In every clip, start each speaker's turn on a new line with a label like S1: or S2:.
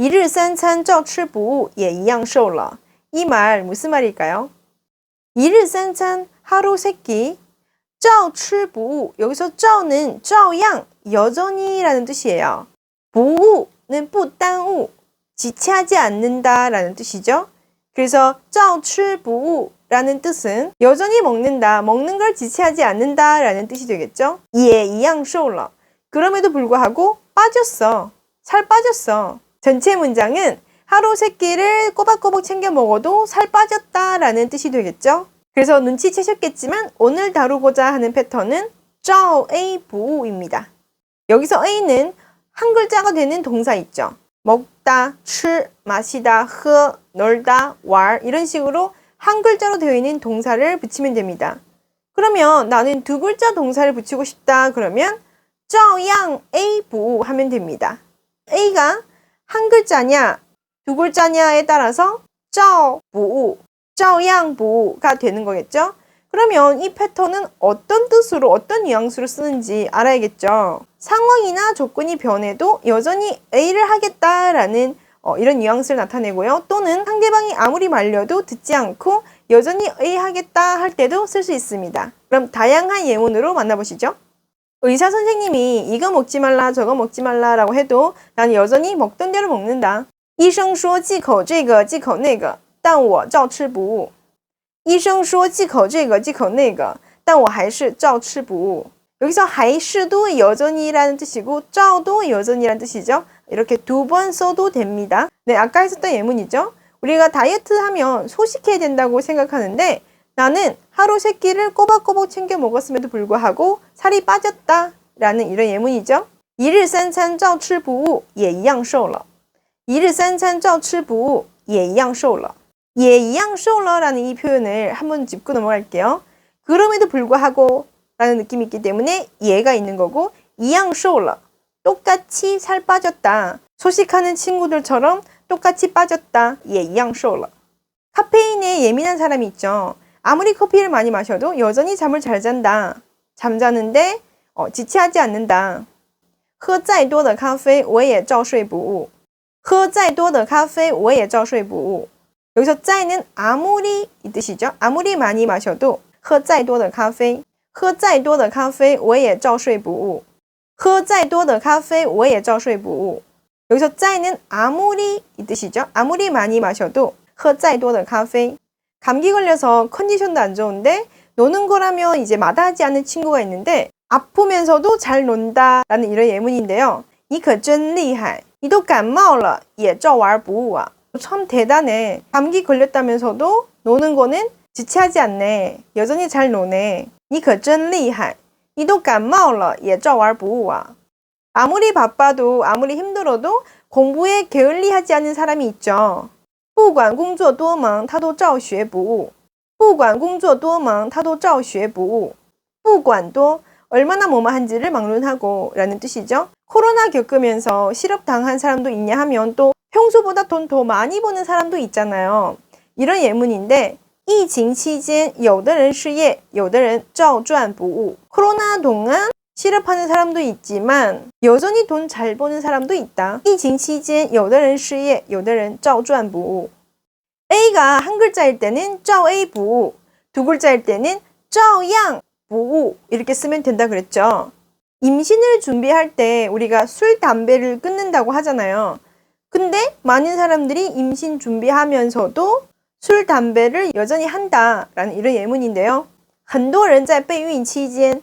S1: 一日三餐照吃不误也一样瘦了. 이 말 무슨 말일까요? 一日三餐 하루 세끼 照吃不误 여기서 照는 照样 여전히라는 뜻이에요. 不误는 不耽误 지체하지 않는다라는 뜻이죠. 그래서 照吃不误 라는 뜻은 여전히 먹는다, 먹는 걸 지체하지 않는다라는 뜻이 되겠죠. 예, 이양瘦了. 그럼에도 불구하고 빠졌어. 살 빠졌어. 전체 문장은 하루 세 끼를 꼬박꼬박 챙겨 먹어도 살 빠졌다라는 뜻이 되겠죠. 그래서 눈치채셨겠지만 오늘 다루고자 하는 패턴은 쩌 a 부입니다. 여기서 a는 한 글자가 되는 동사 있죠. 먹다, 출, 마시다, 흐, 놀다, 왈 이런 식으로 한 글자로 되어 있는 동사를 붙이면 됩니다. 그러면 나는 두 글자 동사를 붙이고 싶다 그러면 쩌양 a 부 하면 됩니다. a가 한 글자냐, 두 글자냐에 따라서 짜오부, 짜양부가 되는 거겠죠? 그러면 이 패턴은 어떤 뜻으로 어떤 뉘앙스로 쓰는지 알아야겠죠. 상황이나 조건이 변해도 여전히 A를 하겠다라는 어, 이런 뉘앙스를 나타내고요. 또는 상대방이 아무리 말려도 듣지 않고 여전히 A 하겠다 할 때도 쓸 수 있습니다. 그럼 다양한 예문으로 만나보시죠. 의사 선생님이 이거 먹지 말라 저거 먹지 말라라고 해도 난 여전히 먹던 대로 먹는다. 医生说忌口这个忌口那个但我照吃不误医生说忌口这个忌口那个但我还是照吃不误 여기서 하이시도 여전히라는 뜻이고 짜도 여전히라는 뜻이죠. 이렇게 두 번 써도 됩니다. 네, 아까 했었던 예문이죠. 우리가 다이어트 하면 소식해야 된다고 생각하는데 나는 하루 세 끼를 꼬박꼬박 챙겨 먹었음에도 불구하고 살이 빠졌다 라는 이런 예문이죠. 一日三餐照吃不误也一样瘦了.一日三餐照吃不误也一样瘦了.也一样瘦了라는 이 표현을 한번 짚고 넘어갈게요. 그럼에도 불구하고 라는 느낌이 있기 때문에 얘가 있는 거고 이양 쇼러 똑같이 살 빠졌다. 소식하는 친구들처럼 똑같이 빠졌다. 예, 이양 쇼러 카페인에 예민한 사람이 있죠. 아무리 커피를 많이 마셔도 여전히 잠을 잘 잔다. 잠자는데 어, 지체하지 않는다. 喝再多的咖啡我也照睡不误.喝再多的咖啡我也照睡不误. 여기서 再는 아무리 이 뜻이죠. 아무리 많이 마셔도 喝再多的咖啡喝再多的咖啡我也照睡不误. 喝再多的咖啡我也照睡不误. 여기서 再는 아무리 이 뜻이죠. 아무리 많이 마셔도 喝再多的咖啡. 감기 걸려서 컨디션도 안 좋은데 노는 거라면 이제 마다하지 않는 친구가 있는데 아프면서도 잘 논다라는 이런 예문인데요. 你可真厉害.你都感冒了也照玩不误啊. 참 대단해. 감기 걸렸다면서도 노는 거는 지체하지 않네. 여전히 잘 노네. 你可真厉害.你都感冒了也照玩不误啊. 아무리 바빠도 아무리 힘들어도 공부에 게을리하지 않는 사람이 있죠. 不管工作多忙,他都照学不误.不管工作多忙,他都照学不误.不管多 얼마나 뭐뭐한지를 막론하고 라는 뜻이죠. 코로나 겪으면서 실업 당한 사람도 있냐 하면 또 평소보다 돈 더 많이 버는 사람도 있잖아요. 이런 예문인데 疫情期间有的人失业有的人照赚不误 코로나 동안 실업하는 사람도 있지만 여전히 돈 잘 버는 사람도 있다. 疫情期间有的人失业有的人照赚不误 A가 한 글자일 때는 照 A 不误두 글자일 때는 照样不误 이렇게 쓰면 된다 그랬죠. 임신을 준비할 때 우리가 술, 담배를 끊는다고 하잖아요. 근데 많은 사람들이 임신 준비하면서도 술, 담배를 여전히 한다라는 이런 예문인데요. 很多人在备孕期间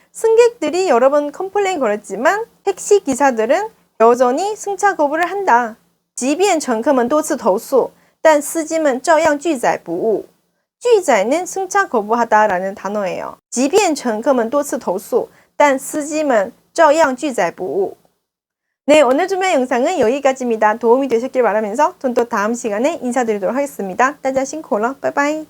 S1: 승객들이 여러 번 컴플레인 걸었지만 택시 기사들은 여전히 승차 거부를 한다. 即便乘客们多次投诉,但司机们照样拒载不误.拒载는 승차 거부하다라는 단어예요. 即便乘客们多次投诉,但司机们照样拒载不误. 네, 오늘 준비한 영상은 여기까지입니다. 도움이 되셨길 바라면서 전 또 다음 시간에 인사드리도록 하겠습니다. 大家辛苦了，拜拜。